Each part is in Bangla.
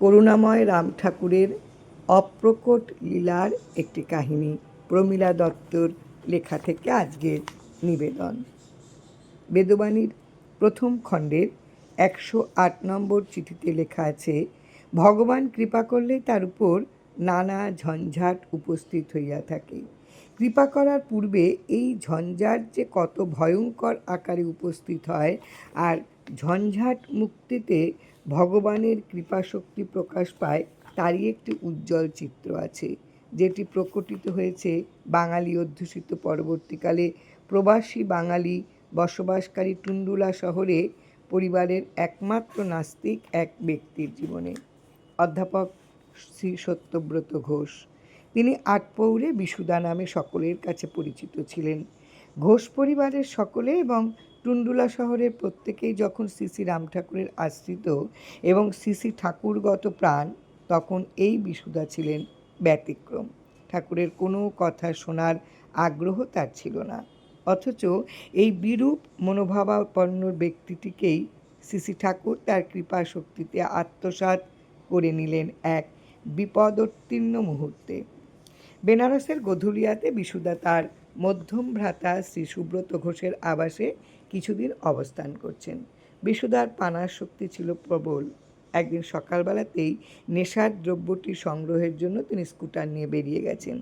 করুণাময় রাম ঠাকুরের অপ্রকট লীলার একটি কাহিনী প্রমীলা দত্তর লেখা থেকে আজকের নিবেদন। বেদবাণীর প্রথম খণ্ডের একশো আট নম্বর চিঠিতে লেখা আছে, ভগবান কৃপা করলে তার উপর নানা ঝঞ্ঝাট উপস্থিত হইয়া থাকে। কৃপা করার পূর্বে এই ঝঞ্ঝাট যে কত ভয়ঙ্কর আকারে উপস্থিত হয়, আর ঝঞ্ঝাট মুক্তিতে ভগবানের কৃপাশক্তি প্রকাশ পায়, তারই একটি উজ্জ্বল চিত্র আছে, যেটি প্রকটিত হয়েছে বাঙালি অধ্যুষিত পরবর্তীকালে। প্রবাসী বাঙালি বসবাসকারী টুন্ডুলা শহরে পরিবারের একমাত্র নাস্তিক এক ব্যক্তির জীবনে। অধ্যাপক শ্রী সত্যব্রত ঘোষ। তিনি আটপৌরে বিশুদা নামে সকলের কাছে পরিচিত ছিলেন। ঘোষ পরিবারের সকলে এবং টুন্ডুলা শহরের প্রত্যেকেই যখন শ্রী রাম ঠাকুরের আশ্রিত এবং শ্রী ঠাকুরগত প্রাণ, তখন এই বিশুদা ছিলেন ব্যতিক্রম। ঠাকুরের কোনো কথা শোনার আগ্রহ তার ছিল না। অথচ এই বিরূপ মনোভাবাপন্ন ব্যক্তিটিকেই শ্রী ঠাকুর তার কৃপা শক্তিতে আত্মসাৎ করে নিলেন এক বিপদোত্তীর্ণ মুহূর্তে। বেনারসের গধুলিয়াতে বিশুদা তার মধ্যম ভ্রাতা শ্রী সুব্রত ঘোষের আবাসে কিছুদিন অবস্থান করছেন। বিশুদার পানার শক্তি ছিল প্রবল। একদিন সকালবেলাতেই নেশার দ্রব্যটি সংগ্রহের জন্য তিনি স্কুটার নিয়ে বেরিয়ে গেছেন।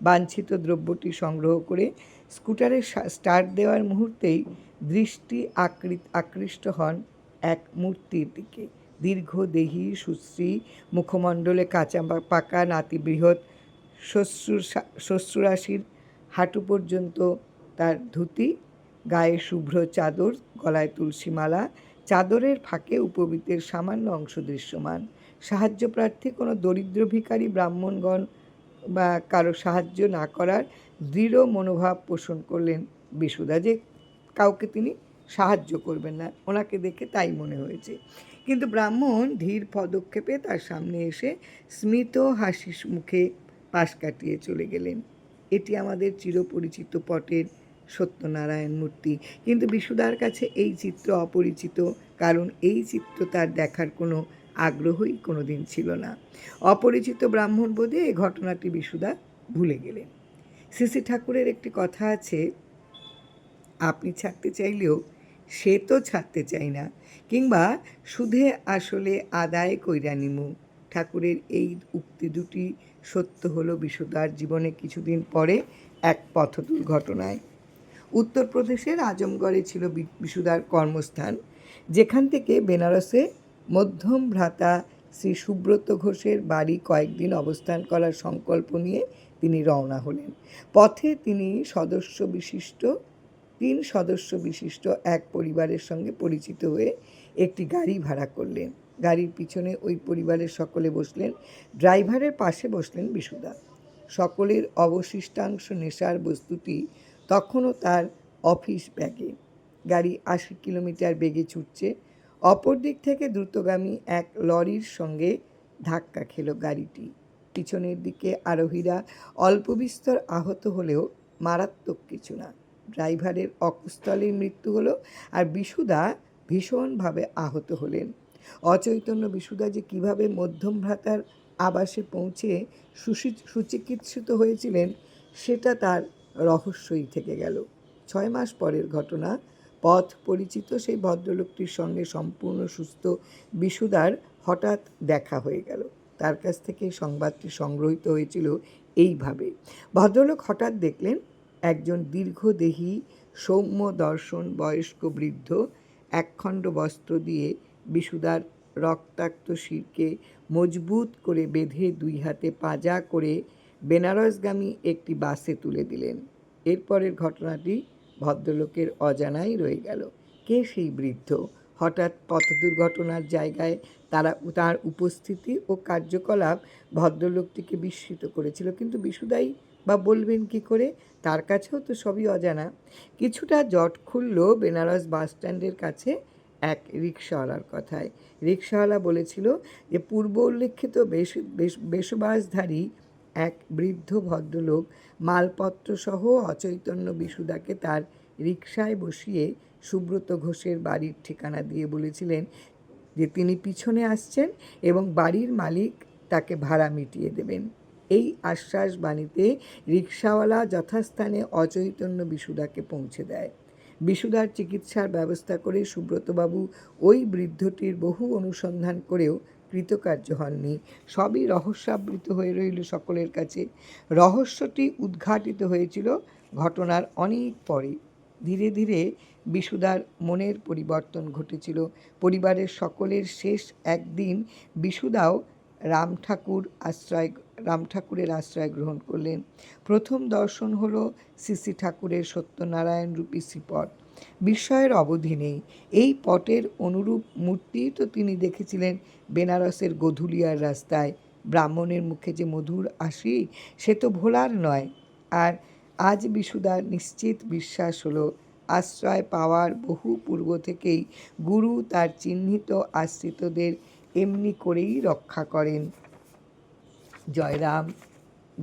বাঞ্ছিত দ্রব্যটি সংগ্রহ করে স্কুটারে স্টার্ট দেওয়ার মুহূর্তেই দৃষ্টি আকৃত, আকৃষ্ট হন এক মূর্তির দিকে। দীর্ঘদেহী সুশ্রী মুখমণ্ডলে কাঁচা পাকা নাতি বৃহৎ শ্বশ্রুর শ্বশ্রুরাশির হাঁটু পর্যন্ত তার ধুতি, গায়ে শুভ্র চাদর, গলায় তুলসীমালা চাদরের ফাঁকে উপবীতের সামান্য অংশ দৃশ্যমান। সাহায্যপ্রার্থী কোনো দরিদ্র ভিকারী ব্রাহ্মণগণ বা কারও সাহায্য না করার দৃঢ় মনোভাব পোষণ করলেন বিশুদা যে কাউকে তিনি সাহায্য করবেন না। ওনাকে দেখে তাই মনে হয়েছে। কিন্তু ব্রাহ্মণ ধীর পদক্ষেপে তার সামনে এসে স্মিত হাসি মুখে পাশ কাটিয়ে চলে গেলেন। এটি আমাদের চিরপরিচিত পটের সত্যনারায়ণ মূর্তি। কিন্তু বিশুদার কাছে এই চিত্র অপরিচিত, কারণ এই চিত্র তার দেখার কোনো আগ্রহই কোনো দিন ছিল না। অপরিচিত ব্রাহ্মণ বোধে এই ঘটনাটি বিশুদা ভুলে গেলেন। শ্রী ঠাকুরের একটি কথা আছে, আপনি ছাড়তে চাইলেও সে তো ছাড়তে চাই না। কিংবা সুধে আসলে আদায় কইরা নিমু। ঠাকুরের এই উক্তি দুটি সত্য হলো বিশুদার জীবনে কিছুদিন পরে এক পথ দুর্ঘটনায়। উত্তরপ্রদেশের আজমগড়ে ছিল বিশুদার কর্মস্থান, যেখান থেকে বেনারসে মধ্যম ভ্রাতা শ্রী সুব্রত ঘোষের বাড়ি কয়েকদিন অবস্থান করার সংকল্প নিয়ে তিনি রওনা হলেন। পথে তিনি সদস্য বিশিষ্ট, তিন সদস্য বিশিষ্ট এক পরিবারের সঙ্গে পরিচিত হয়ে একটি গাড়ি ভাড়া করলেন। গাড়ির পিছনে ওই পরিবারের সকলে বসলেন, ড্রাইভারের পাশে বসলেন বিশুদা। সকলের অবশিষ্টাংশ নেশার বস্তুটি তখনও তার অফিস ব্যাগে। গাড়ি আশি কিলোমিটার বেগে ছুটছে। অপর দিক থেকে দ্রুতগামী এক লরির সঙ্গে ধাক্কা খেল গাড়িটি। পিছনের দিকে আরোহীরা অল্প বিস্তর আহত হলেও মারাত্মক কিছু না। ড্রাইভারের অকুস্থলের মৃত্যু হলো আর বিশুদা ভীষণভাবে আহত হলেন। অচৈতন্য বিশুদা যে কীভাবে মধ্যম ভ্রাতার আবাসে পৌঁছে সুচিকিৎসিত হয়েছিলেন, সেটা তার রহস্যই থেকে গেল। ছয় মাস পরের ঘটনা, পথ পরিচিত সেই ভদ্রলোকটির সঙ্গে সম্পূর্ণ সুস্থ বিশুদার হঠাৎ দেখা হয়ে গেল। তার কাছ থেকে সংবাদটি সংগ্রহিত হয়েছিল এইভাবে। ভদ্রলোক হঠাৎ দেখলেন, একজন দীর্ঘদেহী, সৌম্য দর্শন বয়স্ক বৃদ্ধ, একখণ্ড বস্ত্র দিয়ে বিশুদার রক্তাক্ত শিরকে মজবুত করে বেঁধে দুই হাতে পাজা করে বেনারসগামী একটি বাসে তুলে দিলেন। এরপরের ঘটনাটি ভদ্রলোকের অজানাই রয়ে গেল। কে সেই বৃদ্ধ? হঠাৎ পথ দুর্ঘটনার জায়গায় তারা তার উপস্থিতি ও কার্যকলাপ ভদ্রলোকটিকে বিস্মিত করেছিল। কিন্তু বিশুদাই বা বলবেন কি করে? তার কাছেও তো সবই অজানা। কিছুটা জট খুলল বেনারস বাস স্ট্যান্ডের কাছে এক রিক্সাওয়ালার কথায়। রিক্সাওয়ালা বলেছিল যে, পূর্ব উল্লেখিত বেশ বেশবাসধারী এক বৃদ্ধ ভদ্রলোক মালপত্রসহ অচৈতন্য বিশুদাকে তার রিক্সায় বসিয়ে সুব্রত ঘোষের বাড়ির ঠিকানা দিয়ে বলেছিলেন যে, তিনি পিছনে আসছেন এবং বাড়ির মালিক তাকে ভাড়া মিটিয়ে দেবেন। এই আশ্বাস বাণীতে রিক্সাওয়ালা যথাস্থানে অচৈতন্য বিশুদাকে পৌঁছে দেয়। বিশুদার চিকিৎসার ব্যবস্থা করে সুব্রতবাবু ওই বৃদ্ধটির বহু অনুসন্ধান করেও কৃতকার্য হননি। সবই রহস্যাবৃত হয়ে রইল সকলের কাছে। রহস্যটি উদ্ঘাটিত হয়েছিল ঘটনার অনেক পরে ধীরে ধীরে বিশুদার মনের পরিবর্তন ঘটেছিল। পরিবারের সকলের শেষ একদিন বিশুদাও রাম ঠাকুর আশ্রয়, রাম ঠাকুরের আশ্রয় গ্রহণ করলেন। প্রথম দর্শন হল শ্রী ঠাকুরের সত্যনারায়ণ রূপী শ্রীপট। বিস্ময়ের অবধি নেই। এই পটের অনুরূপ মূর্তি তো তিনি দেখেছিলেন বেনারসের গধুলিয়ার রাস্তায়। ব্রাহ্মণের মুখে যে মধুর আসি সে তো ভোলার নয়। আর আজ বিশুদার নিশ্চিত বিশ্বাস হলো, আশ্রয় পাওয়ার বহু পূর্ব থেকেই গুরু তার চিহ্নিত আশ্রিতদের এমনি করেই রক্ষা করেন। জয়রাম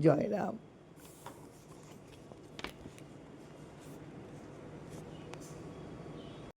জয়রাম।